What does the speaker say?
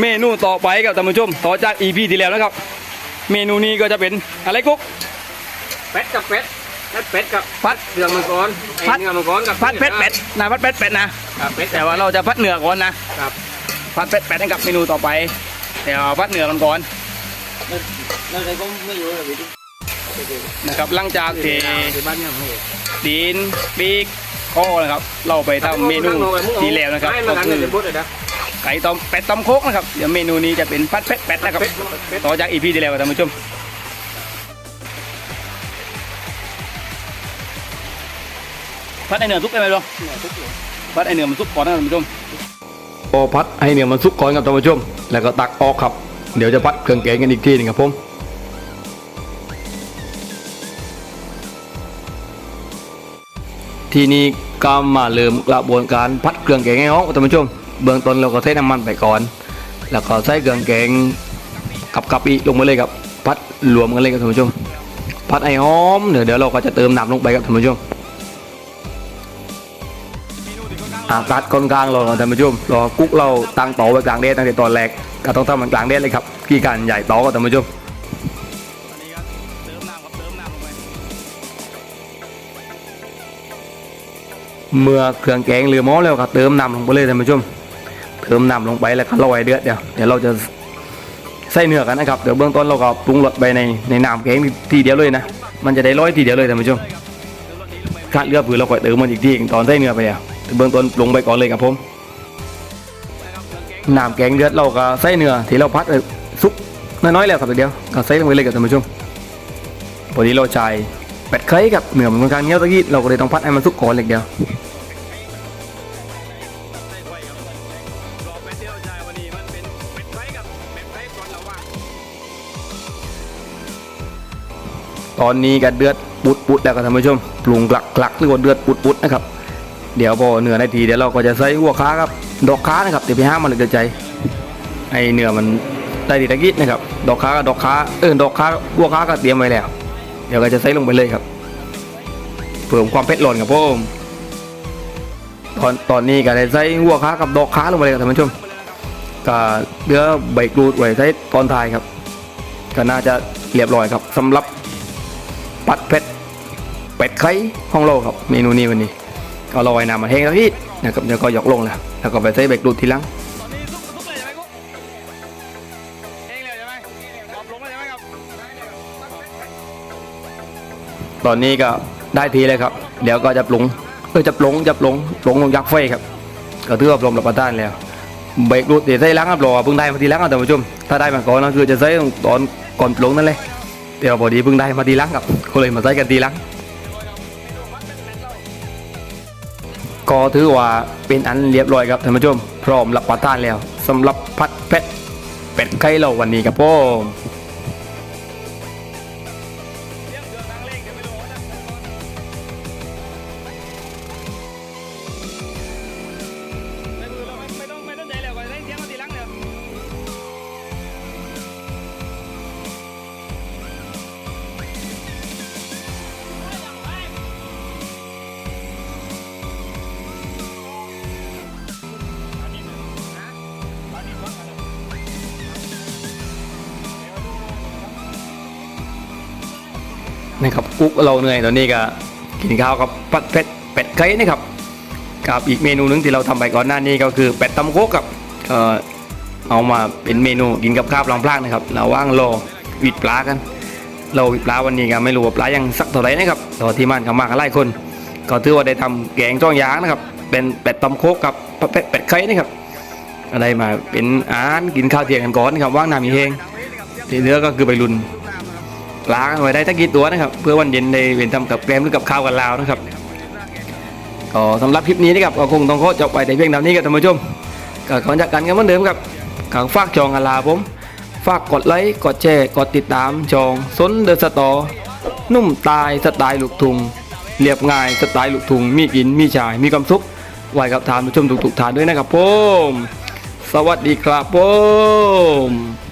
เมนูต่อไปครับท่านผู้ชมต่อจากอีพีที่แล้วนะครับ เมนูนี้ก็จะเป็นอะไรกุ๊กเป็ดกับเป็ดเป็ดเป็ดกับพัดเรือมังกรไอ้พัดเนื้อมังกรกับพัดเป็ดเป็ดนะพัดเป็ดเป็ดนะกับเป็ดแต่ว่าเราจะพัดเหนือก่อนนะครับพัดเป็ดเป็ดให้กับเมนูต่อไปเดี๋ยวพัดเหนือกันก่อนนั่นอะไรก็ไม่รู้เลยพี่นะครับหลังจากที่ที่บ้านเนี่ยไม่เห็นตีนปีกคอนะครับ เราไปทำเมนูที่แล้วนะครับไม่ก็มากันคืเลอยพูดเลยนะ ไก่ต้มเป็ดต้มโคกนะครับเดี๋ยวเมนูนี้จะเป็นพัดเป็ดเป็ดนะครับเป็ดเป็ดต่อจากอีพีที่แล้วครับท่านผู้ชมพัดไอเนื้อซุปได้ไหมล่ะพัดไอเนื้อมันซุปก่อนนะท่านผู้ชมพอพัดให้เนื้อมันซุปก่อนครับท่านผู้ชม แล้วก็ตักออกครับ เดี๋ยวจะพัดเครื่องแกงกันอีกทีหนึงครับผมทีนี้ก็มาเริ่มกระบวนการพัดเครื่องแกงให้ออกท่านผู้ชม เบื้องต้นเราก็ใส่น้ำมันไปก่อน แล้วก็ใส่เครื่องแกงกับกะปิลงไปเลยครับพัดรวมกันเลยครับท่านผู้ชมพัดไอ้หอมเดี๋ยวเดี๋ยวเราก็จะเติมน้ำลงไปครับท่านผู้ชมอากาศค่อนข้างร้อนครับท่านผู้ชมรอกุ๊กเราตั้งโต๊ะไว้กลางแดดตั้งแต่ตอนแรกก็ต้องทำมันกลางแดดเลยครับกี่การใหญ่โต๊ะครับท่านผู้ชมเมื่อเครื่องแกงหลือหม้อแล้วก็เติมน้ำลงไปเลยท่านผู้ชม เติมน้ำลงไปแล้วก็ลอยเดือดเดี๋ยวเดี๋ยวเราจะใส่เนื้อกันนะครับเดี๋ยวเบื้องต้นเราก็ปรุงรสไปในในน้ำแกงทีเดียวเลยนะมันจะได้ร้อยทีเดียวเลยท่านผู้ชมคาดเลือดผือเราก็เติมมันอีกทีตอนใส่เนื้อไปแล้วเบื้องต้นปรุงไปก่อนเลยครับผมน้ำแกงเดือดเราก็ใส่เนื้อที่เราพัดเอ่อซุปน้อยๆแล้วครับเดี๋ยวก็ใส่ลงไปเลยครับท่านผู้ชมพอดีเราใช้เป็ดไข่กับเนื้อมันค่อนข้างเหนียวตะกี้เราก็เลยต้องพัดให้มันสุกก่อนเลยเดียว ตอนนี้ก็เดือดปุดปุดแล้วครับท่านผู้ชมปรุงหลักหลักหรือว่าเดือดปุดปุดนะครับเดี๋ยวพอเนื้อได้ทีเดี๋ยวเราก็จะใส่หัวค้าครับดอกค้านะครับเดี๋ยวไปห้ามมันเลยเดือดใจไอเนื้อมันได้ทีตะกี้นะครับดอกค้ากับดอกค้าเออดอกค้าหัวค้าก็เตรียมไว้แล้ว เดี๋ยวก็จะใส่ลงไปเลยครับเพิ่มความเผ็ดร้อนครับผมตอนตอนนี้ก็ได้ใส่หัวค้ากับดอกค้าลงไปเลยครับท่านผู้ชมก็เดี๋ยวใบกรูดไว้ใส่ตอนท้ายครับก็น่าจะเรียบร้อยครับสำหรับ ปัดเป็ดเป็ดไข่ห้องโลครับเมนูนี้วันนี้ก็ลอยน้ำมาแห้งแล้วพี่นะครับเดี๋ยวก็หยอกลงแล้วแล้วก็ไปใส่เบรกดูดทีหลังตอนนี้ก็ได้ทีเลยครับ เดี๋ยวก็จะปรุงเออจะปรุงจะปรุงปรุงลงยักษ์ไฟครับ ก็ถือว่าปรุงรับประทานแล้วเบรกดูดเดี๋ยวใส่ล้างครับรอเพิ่งได้มาทีหลังครับท่านผู้ชมถ้าได้มาก่อนก็คือจะใส่ตอนก่อนปรุงนั่นเลย เดี๋ยวพอดีเพิ่งได้มาดีลังครับก็เลยมาใช้กันดีลังก็ถือว่าเป็นอันเรียบร้อยครับท่านผู้ชม พร้อมรับประทานแล้วสำหรับพัดเป็ดเป็ดไข่เราวันนี้ครับผม นะครับกุ๊กเราเหนื่อยตอนนี้ก็กินข้าวกับพัดเป็ดเป็ดไข่นะครับกับอีกเมนูหนึงที่เราทำไปก่อนหน้านี้ก็คือเป็ดตำโคกกับเอ่อเอามาเป็นเมนูกินกับข้าวลองพลางนะครับเราว่างรอวิดปลากัน เราวิดปลาวันนี้ก็ไม่รู้ว่าปลายังสักเท่าไหร่นะครับต่อที่มันเขามากันหลายคน ก็ถือว่าได้ทำแกงจ้องยางนะครับ เป็นเป็ดตำโคกกับเป็ดเป็ดไข่นะครับอะไรมาเป็นอาหารกินข้าวเที่ยงกันก่อนนะครับว่างน้ำมีเฮงที่เหลือก็คือไปรุน ล้ากันไว้ได้ตั้งกี่ตัวนะครับ เพื่อวันเย็นในเวนทำกับแกล้มหรือกับข้าวกันลาวนะครับก็สำหรับคลิปนี้นะครับก็คงต้องขอจบไปแต่เพียงเท่านี้ครับท่านผู้ชมก็ขอจากกันกันเหมือนเดิมครับขางฝากจองกันลาผมฝากกดไลค์กดแชร์กดติดตามจองสนเดอะสตอนุ่มตายสไตล์ลูกทุงเรียบง่ายสไตล์ลูกทุงมีกินมีชายมีความสุขไว้กับทานผู้ชมทุกๆทานด้วยนะครับผมสวัสดีครับผม